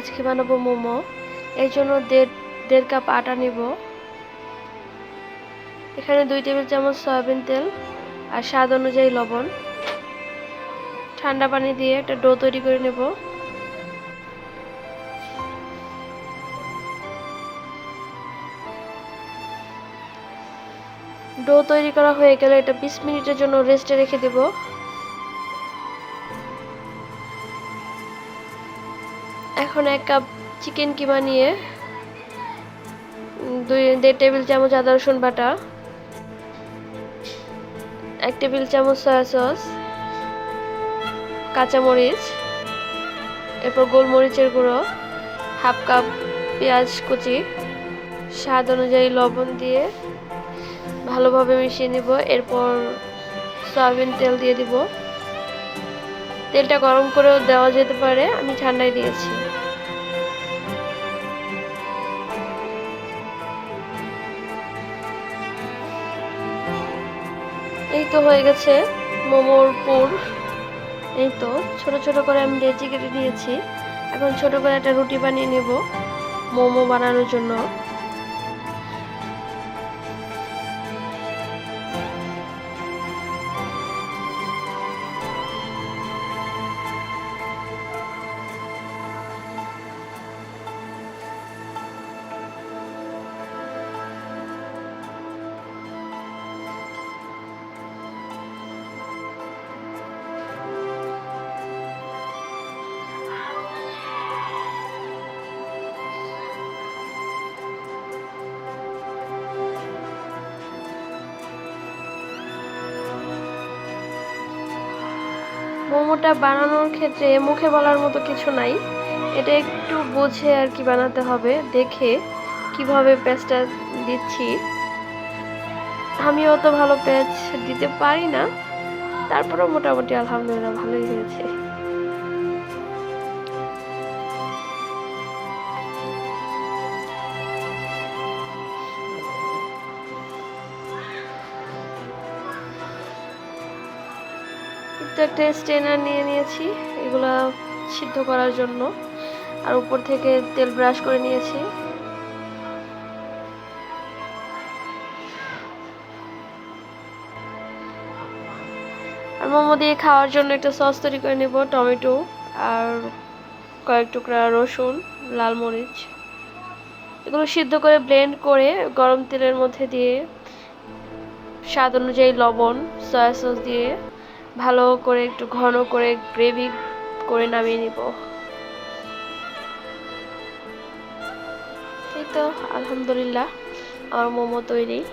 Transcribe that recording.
আজকে বানাবো মোমো। এই জন্য দেড় দেড় কাপ আটা নিব। এখানে দুই টেবিল চামচ সয়াবিন তেল আর স্বাদ অনুযায়ী লবণ। ঠান্ডা পানি দিয়ে একটা ডো তৈরি করে নেব। ডো তৈরি করা হয়ে গেলে এটা বিশ মিনিটের জন্য রেস্টে রেখে দেব। এখন এক কাপ চিকেন কিমা নিয়ে দুই, দেড় টেবিল চামচ আদা, রসুন বাটা, এক টেবিল চামচ সয়া সস কাঁচামরিচ, এরপর গোলমরিচের গুঁড়ো, হাফ কাপ পেঁয়াজ কুচি, স্বাদ অনুযায়ী লবণ দিয়ে ভালোভাবে মিশিয়ে নিব, এরপর সয়াবিন তেল দিয়ে দিব। তেলটা গরম করেও দেওয়া যেতে পারে, আমি ঠান্ডায় দিয়েছি। এই তো হয়ে গেছে মোমোর পুর। এই তো, ছোট ছোট করে আমি লেচি কেটে নিয়েছি এখন ছোট করে একটা রুটি বানিয়ে নেব মোমো বানানোর জন্য। মোমোটা বানানোর ক্ষেত্রে মুখে বলার মতো কিছু নাই। এটা একটু বুঝে আর কি বানাতে হবে, দেখে কীভাবে প্যাঁচটা দিচ্ছি। আমি অত ভালো প্যাঁচ দিতে পারি না। তারপরেও মোটামুটি আলহামদুলিল্লাহ ভালোই হয়েছে। একটু একটা স্ট্রেনার নিয়ে নিয়েছি। এগুলা সিদ্ধ করার জন্য। আর উপর থেকে তেল ব্রাশ করে নিয়েছি। আর মোমো দিয়ে খাওয়ার জন্য একটা সস তৈরি করে নেব, টমেটো আর কয়েক টুকরা রসুন, লাল মরিচ। এগুলো সিদ্ধ করে ব্লেন্ড করে গরম তেলের মধ্যে দিয়ে স্বাদ অনুযায়ী লবণ সয়া সস দিয়ে ভালো করে একটু ঘন করে গ্রেভি করে নামিয়ে নিব। এই তো, আলহামদুলিল্লাহ, আমার মোমো তৈরি।